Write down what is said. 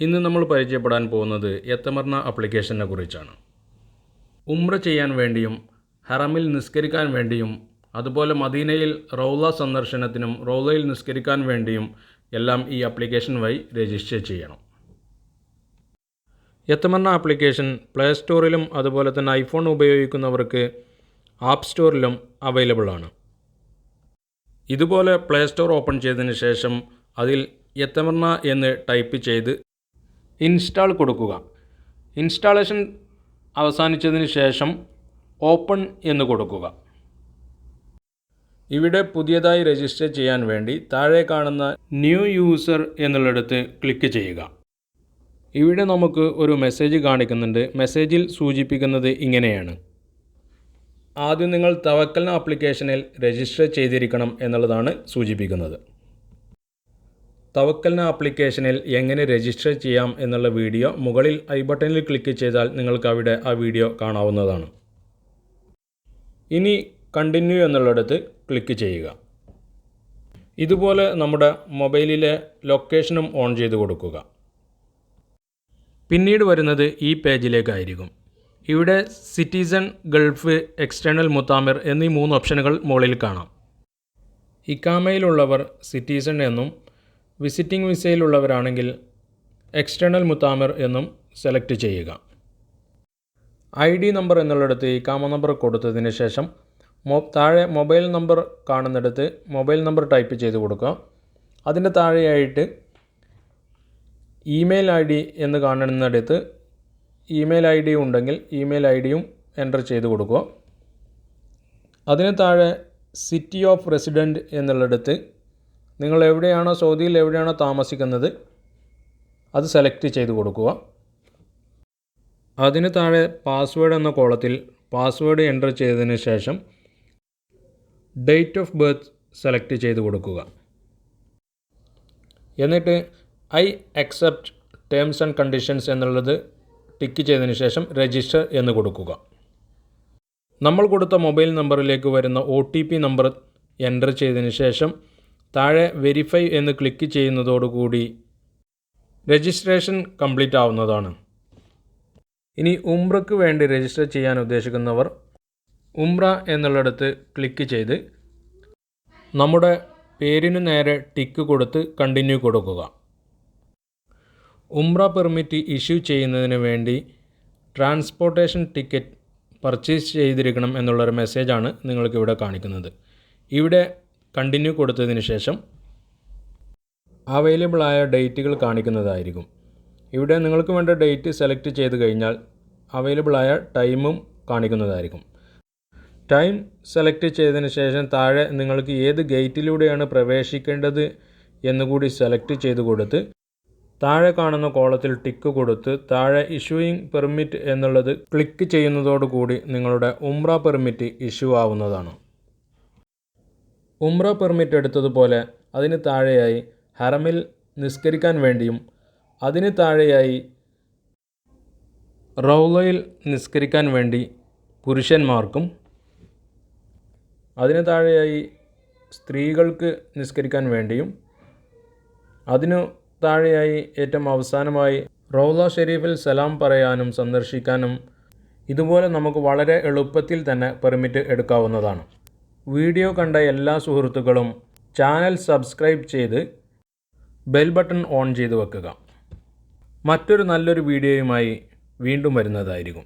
ഇന്ന് നമ്മൾ പരിചയപ്പെടാൻ പോകുന്നത് എത്തമർണ ആപ്ലിക്കേഷനെ കുറിച്ചാണ്. ഉംറ ചെയ്യാൻ വേണ്ടിയും ഹറമിൽ നിസ്കരിക്കാൻ വേണ്ടിയും അതുപോലെ മദീനയിൽ റൗല സന്ദർശനത്തിനും റൗലയിൽ നിസ്കരിക്കാൻ വേണ്ടിയും എല്ലാം ഈ ആപ്ലിക്കേഷൻ വഴി രജിസ്റ്റർ ചെയ്യണം. എത്തമർണ ആപ്ലിക്കേഷൻ പ്ലേ സ്റ്റോറിലും അതുപോലെ തന്നെ ഐഫോൺ ഉപയോഗിക്കുന്നവർക്ക് ആപ്പ് സ്റ്റോറിലും അവൈലബിൾ ആണ്. ഇതുപോലെ പ്ലേ സ്റ്റോർ ഓപ്പൺ ചെയ്തതിന് ശേഷം അതിൽ എത്തമർണ എന്ന് ടൈപ്പ് ചെയ്ത് ഇൻസ്റ്റാൾ കൊടുക്കുക. ഇൻസ്റ്റാളേഷൻ അവസാനിച്ചതിന് ശേഷം ഓപ്പൺ എന്ന് കൊടുക്കുക. ഇവിടെ പുതിയതായി രജിസ്റ്റർ ചെയ്യാൻ വേണ്ടി താഴെ കാണുന്ന ന്യൂ യൂസർ എന്നുള്ളിടത്ത് ക്ലിക്ക് ചെയ്യുക. ഇവിടെ നമുക്ക് ഒരു മെസ്സേജ് കാണിക്കുന്നുണ്ട്. മെസ്സേജിൽ സൂചിപ്പിക്കുന്നത് ഇങ്ങനെയാണ്. ആദ്യം നിങ്ങൾ തവക്കൽ ആപ്ലിക്കേഷനിൽ രജിസ്റ്റർ ചെയ്തിരിക്കണം എന്നുള്ളതാണ് സൂചിപ്പിക്കുന്നത്. തവക്കലിന ആപ്ലിക്കേഷനിൽ എങ്ങനെ രജിസ്റ്റർ ചെയ്യാം എന്നുള്ള വീഡിയോ മുകളിൽ ഐ ബട്ടണിൽ ക്ലിക്ക് ചെയ്താൽ നിങ്ങൾക്ക് അവിടെ ആ വീഡിയോ കാണാവുന്നതാണ്. ഇനി കണ്ടിന്യൂ എന്നുള്ളിടത്ത് ക്ലിക്ക് ചെയ്യുക. ഇതുപോലെ നമ്മുടെ മൊബൈലിലെ ലൊക്കേഷനും ഓൺ ചെയ്ത് കൊടുക്കുക. പിന്നീട് വരുന്നത് ഈ പേജിലേക്കായിരിക്കും. ഇവിടെ സിറ്റിസൺ ഗൾഫ് എക്സ്റ്റേണൽ മുത്താമിർ എന്നീ മൂന്ന് ഓപ്ഷനുകൾ മുകളിൽ കാണാം. ഇക്കാമയിലുള്ളവർ സിറ്റിസൺ എന്നും വിസിറ്റിംഗ് വിസയിലുള്ളവരാണെങ്കിൽ എക്സ്റ്റേണൽ മുത്താമിർ എന്നും സെലക്ട് ചെയ്യുക. ഐ ഡി നമ്പർ എന്നുള്ളിടത്ത് കാമ നമ്പർ കൊടുത്തതിന് ശേഷം മൊ താഴെ മൊബൈൽ നമ്പർ കാണുന്നിടത്ത് മൊബൈൽ നമ്പർ ടൈപ്പ് ചെയ്ത് കൊടുക്കുക. അതിന്റെ താഴെയായിട്ട് ഇമെയിൽ ഐ ഡി എന്ന് കാണുന്നിടത്ത് ഇമെയിൽ ഐ ഡി ഉണ്ടെങ്കിൽ ഇമെയിൽ ഐ ഡിയും എന്റർ ചെയ്ത് കൊടുക്കുക. അതിന് താഴെ സിറ്റി ഓഫ് റെസിഡന്റ് എന്നുള്ളിടത്ത് നിങ്ങൾ എവിടെയാണോ സൗദിയിൽ എവിടെയാണോ താമസിക്കുന്നത് അത് സെലക്ട് ചെയ്ത് കൊടുക്കുക. അതിന് താഴെ പാസ്വേഡ് എന്ന കോളത്തിൽ പാസ്വേഡ് എന്റർ ചെയ്തതിന് ശേഷം ഡേറ്റ് ഓഫ് ബർത്ത് സെലക്ട് ചെയ്ത് കൊടുക്കുക. എന്നിട്ട് I accept terms and conditions എന്നുള്ളത് ടിക്ക് ചെയ്തതിന് ശേഷം രജിസ്റ്റർ എന്ന് കൊടുക്കുക. നമ്മൾ കൊടുത്ത മൊബൈൽ നമ്പറിലേക്ക് വരുന്ന O T P number enter ചെയ്തതിന് ശേഷം താഴെ വെരിഫൈ എന്ന് ക്ലിക്ക് ചെയ്യുന്നതോടുകൂടി രജിസ്ട്രേഷൻ കംപ്ലീറ്റ് ആവുന്നതാണ്. ഇനി ഉംറയ്ക്ക് വേണ്ടി രജിസ്റ്റർ ചെയ്യാൻ ഉദ്ദേശിക്കുന്നവർ ഉംറ എന്നുള്ളിടത്ത് ക്ലിക്ക് ചെയ്ത് നമ്മുടെ പേരിനു നേരെ ടിക്ക് കൊടുത്ത് കണ്ടിന്യൂ കൊടുക്കുക. ഉംറ പെർമിറ്റ് ഇഷ്യൂ ചെയ്യുന്നതിന് വേണ്ടി ട്രാൻസ്പോർട്ടേഷൻ ടിക്കറ്റ് പർച്ചേസ് ചെയ്തിരിക്കണം എന്നുള്ളൊരു മെസ്സേജാണ് നിങ്ങൾക്കിവിടെ കാണിക്കുന്നത്. ഇവിടെ കണ്ടിന്യൂ കൊടുത്തതിന് ശേഷം അവൈലബിൾ ആയ ഡേറ്റുകൾ കാണിക്കുന്നതായിരിക്കും. ഇവിടെ നിങ്ങൾക്ക് വേണ്ട ഡേറ്റ് സെലക്ട് ചെയ്ത് കഴിഞ്ഞാൽ അവൈലബിൾ ആയ ടൈമും കാണിക്കുന്നതായിരിക്കും. ടൈം സെലക്ട് ചെയ്തതിന് ശേഷം താഴെ നിങ്ങൾക്ക് ഏത് ഗേറ്റിലൂടെയാണ് പ്രവേശിക്കേണ്ടത് എന്നുകൂടി സെലക്ട് ചെയ്ത് കൊടുത്ത് താഴെ കാണുന്ന കോളത്തിൽ ടിക്ക് കൊടുത്ത് താഴെ ഇഷ്യൂയിങ് പെർമിറ്റ് എന്നുള്ളത് ക്ലിക്ക് ചെയ്യുന്നതോടുകൂടി നിങ്ങളുടെ ഉംറ പെർമിറ്റ് ഇഷ്യൂ ആവുന്നതാണ്. ഉംറ പെർമിറ്റ് എടുത്തതുപോലെ അതിന് താഴെയായി ഹറമിൽ നിസ്കരിക്കാൻ വേണ്ടിയും അതിന് താഴെയായി റൗലയിൽ നിസ്കരിക്കാൻ വേണ്ടി പുരുഷന്മാർക്കും അതിന് താഴെയായി സ്ത്രീകൾക്ക് നിസ്കരിക്കാൻ വേണ്ടിയും അതിനു താഴെയായി ഏറ്റവും അവസാനമായി റൗല ഷെരീഫിൽ സലാം പറയാനും സന്ദർശിക്കാനും ഇതുപോലെ നമുക്ക് വളരെ എളുപ്പത്തിൽ തന്നെ പെർമിറ്റ് എടുക്കാവുന്നതാണ്. വീഡിയോ കണ്ട എല്ലാ സുഹൃത്തുക്കളും ചാനൽ സബ്സ്ക്രൈബ് ചെയ്ത് ബെൽ ബട്ടൺ ഓൺ ചെയ്ത് വെക്കുക. മറ്റൊരു നല്ലൊരു വീഡിയോയുമായി വീണ്ടും വരുന്നതായിരിക്കും.